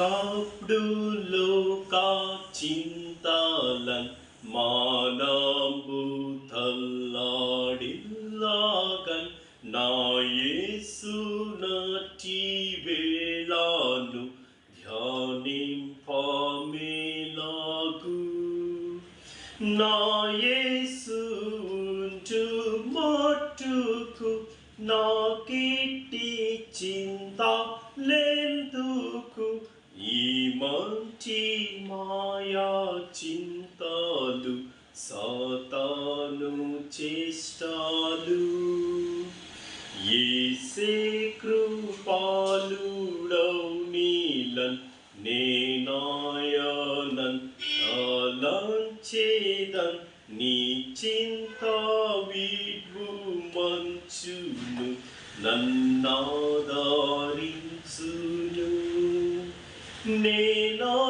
kapdulu kacinta lan manam buthaladillagan na yesu na nati velanu dhyanim pamelagu na yesu untu matuku na kitti chinta le నుంచి మాయా చింతాలు సాతాను చేష్టాలు. ఏసే కృపాలుడౌ నీలన్ నేనాయనన్ చేదన్ నీ చింత విడ్వు మంచును నన్నాదారించును నేనా